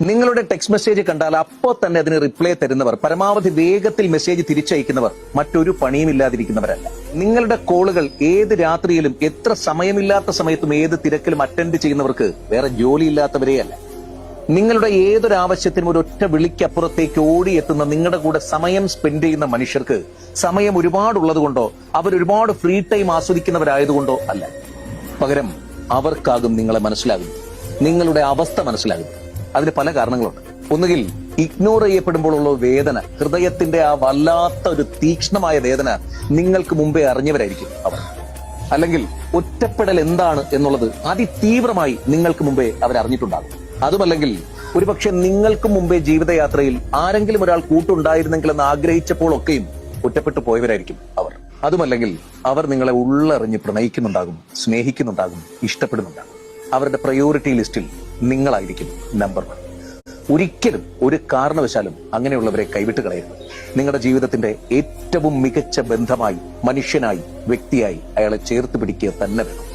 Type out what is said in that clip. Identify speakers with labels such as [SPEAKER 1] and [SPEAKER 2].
[SPEAKER 1] നിങ്ങളുടെ text message കണ്ടാൽ അപ്പോൾ തന്നെ അതിന് റിപ്ലൈ തരുന്നവർ പരമാവധി വേഗത്തിൽ മെസ്സേജ് തിരിച്ചയക്കുന്നവർ മറ്റൊരു പണിയും ഇല്ലാതിരിക്കുന്നവരല്ല. നിങ്ങളുടെ കോളുകൾ ഏത് രാത്രിയിലും എത്ര സമയമില്ലാത്ത സമയത്തും ഏത് തിരക്കിലും അറ്റൻഡ് ചെയ്യുന്നവർക്ക് വേറെ ജോലിയില്ലാത്തവരെയല്ല നിങ്ങളുടെ ഏതൊരു ആവശ്യത്തിനും ഒരു ഒറ്റ വിളിക്കപ്പുറത്തേക്ക് ഓടിയെത്തുന്ന നിങ്ങളുടെ കൂടെ സമയം സ്പെൻഡ് ചെയ്യുന്ന മനുഷ്യർക്ക് സമയം ഒരുപാടുള്ളത് കൊണ്ടോ അവർ ഒരുപാട് ഫ്രീ ടൈം ആസ്വദിക്കുന്നവരായതുകൊണ്ടോ അല്ല. പകരം അവർക്കാകും നിങ്ങളെ മനസ്സിലാകും നിങ്ങളുടെ അവസ്ഥ മനസ്സിലാകും അതിന് പല കാരണങ്ങളുണ്ട്. ഒന്നുകിൽ ഇഗ്നോർ ചെയ്യപ്പെടുമ്പോഴുള്ള വേദന ഹൃദയത്തിന്റെ ആ വല്ലാത്ത ഒരു തീക്ഷ്ണമായ വേദന നിങ്ങൾക്ക് മുമ്പേ അറിഞ്ഞവരായിരിക്കും അവർ. അല്ലെങ്കിൽ ഒറ്റപ്പെടൽ എന്താണ് എന്നുള്ളത് അതിതീവ്രമായി നിങ്ങൾക്ക് മുമ്പേ അവർ അറിഞ്ഞിട്ടുണ്ടാകും അതുമല്ലെങ്കിൽ ഒരുപക്ഷെ നിങ്ങൾക്ക് മുമ്പേ ജീവിതയാത്രയിൽ ആരെങ്കിലും ഒരാൾ കൂട്ടുണ്ടായിരുന്നെങ്കിൽ എന്ന് ആഗ്രഹിച്ചപ്പോഴൊക്കെയും ഒറ്റപ്പെട്ടു പോയവരായിരിക്കും അവർ. അതുമല്ലെങ്കിൽ അവർ നിങ്ങളെ ഉള്ളറിഞ്ഞ് പ്രണയിക്കുന്നുണ്ടാകും സ്നേഹിക്കുന്നുണ്ടാകും ഇഷ്ടപ്പെടുന്നുണ്ടാകും. അവരുടെ പ്രയോറിറ്റി ലിസ്റ്റിൽ നിങ്ങളായിരിക്കും നമ്പർ വൺ ഒരിക്കലും ഒരു കാരണവശാലും അങ്ങനെയുള്ളവരെ കൈവിട്ട് കളയരുത്. നിങ്ങളുടെ ജീവിതത്തിന്റെ ഏറ്റവും മികച്ച ബന്ധമായി മനുഷ്യനായി വ്യക്തിയായി അയാളെ ചേർത്ത് പിടിക്കുക തന്നെ വേണം.